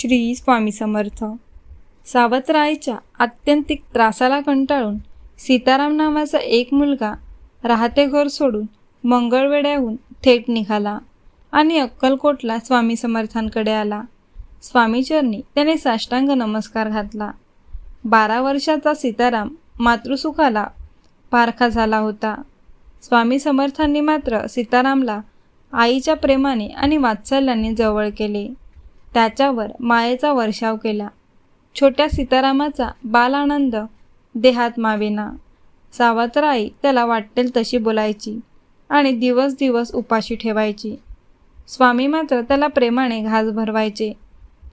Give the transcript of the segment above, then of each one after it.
श्री स्वामी समर्थ. सावतरायच्या आत्यंतिक त्रासाला कंटाळून सीताराम नावाचा एक मुलगा राहते घर सोडून मंगळवेड्याहून थेट निघाला आणि अक्कलकोटला स्वामी समर्थांकडे आला. स्वामीचरणी त्याने साष्टांग नमस्कार घातला. बारा वर्षाचा सीताराम मातृसुखाला पारखा झाला होता. स्वामी समर्थांनी मात्र सीतारामला आईच्या प्रेमाने आणि वात्सल्याने जवळ केले. त्याच्यावर मायेचा वर्षाव केला. छोट्या सीतारामाचा बालानंद देहात मावेना. सावत्राई त्याला वाटेल तशी बोलायची आणि दिवस दिवस उपाशी ठेवायची. स्वामी मात्र त्याला प्रेमाने घास भरवायचे.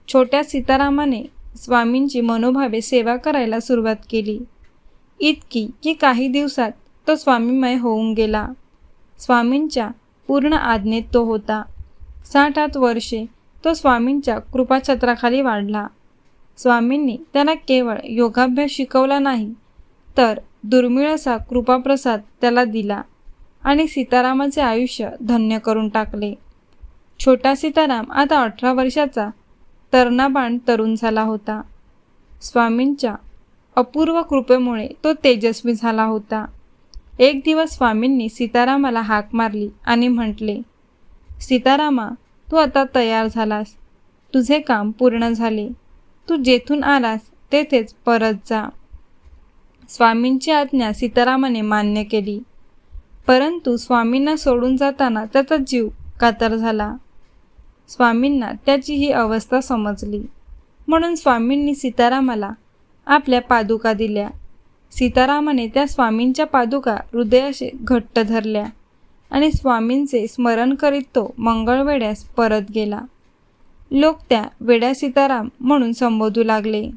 छोट्या सीतारामाने स्वामींची मनोभावे सेवा करायला सुरुवात केली. इतकी की काही दिवसात तो स्वामीमय होऊन गेला. स्वामींच्या पूर्ण आज्ञेत तो होता. साठ आठ वर्षे तो स्वामींच्या कृपाछत्राखाली वाढला. स्वामींनी त्यांना केवळ योगाभ्यास शिकवला नाही तर दुर्मिळ असा कृपाप्रसाद त्याला दिला आणि सीतारामाचे आयुष्य धन्य करून टाकले. छोटा सीताराम आता अठरा वर्षाचा तरणाबाण तरुण झाला होता. स्वामींच्या अपूर्व कृपेमुळे तो तेजस्वी झाला होता. एक दिवस स्वामींनी सीतारामाला हाक मारली आणि म्हटले सीतारामा तू आता तयार झालास. तुझे काम पूर्ण झाले. तू जेथून आलास तेथेच परत जा. स्वामींची आज्ञा सीतारामाने मान्य केली. परंतु स्वामींना सोडून जाताना त्याचा जीव कातर झाला. स्वामींना त्याची ही अवस्था समजली. म्हणून स्वामींनी सीतारामाला आपल्या पादुका दिल्या. सीतारामाने त्या स्वामींच्या पादुका हृदयाशी घट्ट धरल्या. आणि स्वामींचे स्मरण करीत तो मंगळवेड्यास परत गेला. लोक त्या वेड्या सीताराम म्हणून संबोधू लागले.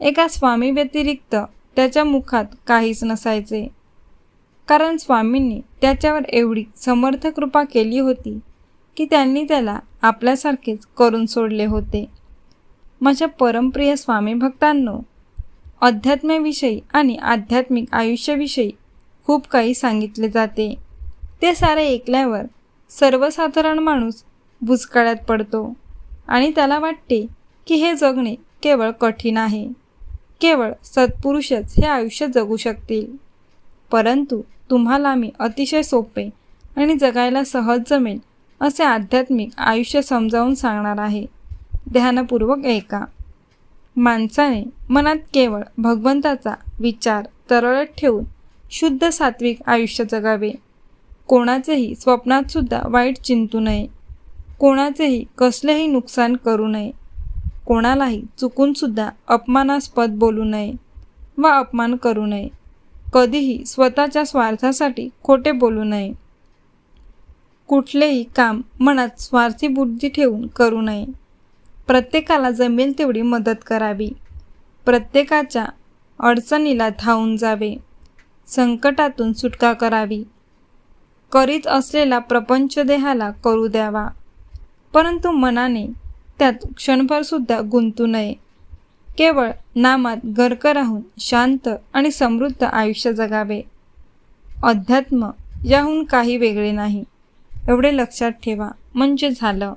एका स्वामी व्यतिरिक्त त्याच्या मुखात काहीच नसायचे. कारण स्वामींनी त्याच्यावर एवढी समर्थ कृपा केली होती की त्यांनी त्याला आपल्यासारखेच करून सोडले होते. माझ्या परमप्रिय स्वामी भक्तांनो अध्यात्माविषयी आणि आध्यात्मिक आयुष्याविषयी खूप काही सांगितले जाते. ते सारे ऐकल्यावर सर्वसाधारण माणूस भुसकाळ्यात पडतो आणि त्याला वाटते की हे जगणे केवळ कठीण आहे. केवळ सत्पुरुषच हे आयुष्य जगू शकतील. परंतु तुम्हाला मी अतिशय सोपे आणि जगायला सहज जमेल असे आध्यात्मिक आयुष्य समजावून सांगणार आहे. ध्यानपूर्वक ऐका. माणसाने मनात केवळ भगवंताचा विचार तरळत ठेवून शुद्ध सात्विक आयुष्य जगावे. कोणाचेही स्वप्नातसुद्धा वाईट चिंतू नये. कोणाचेही कसलेही नुकसान करू नये. कोणालाही चुकूनसुद्धा अपमानास्पद बोलू नये व अपमान करू नये. कधीही स्वतःच्या स्वार्थासाठी खोटे बोलू नये. कुठलेही काम मनात स्वार्थी बुद्धी ठेवून करू नये. प्रत्येकाला जमेल तेवढी मदत करावी. प्रत्येकाच्या अडचणीला धावून जावे. संकटातून सुटका करावी. करीत असलेला प्रपंच देहाला करू द्यावा. परंतु मनाने त्यात क्षणभरसुद्धा गुंतू नये. केवळ नामात गर्क राहून शांत आणि समृद्ध आयुष्य जगावे. अध्यात्म याहून काही वेगळे नाही. एवढे लक्षात ठेवा. म्हणजे झालं.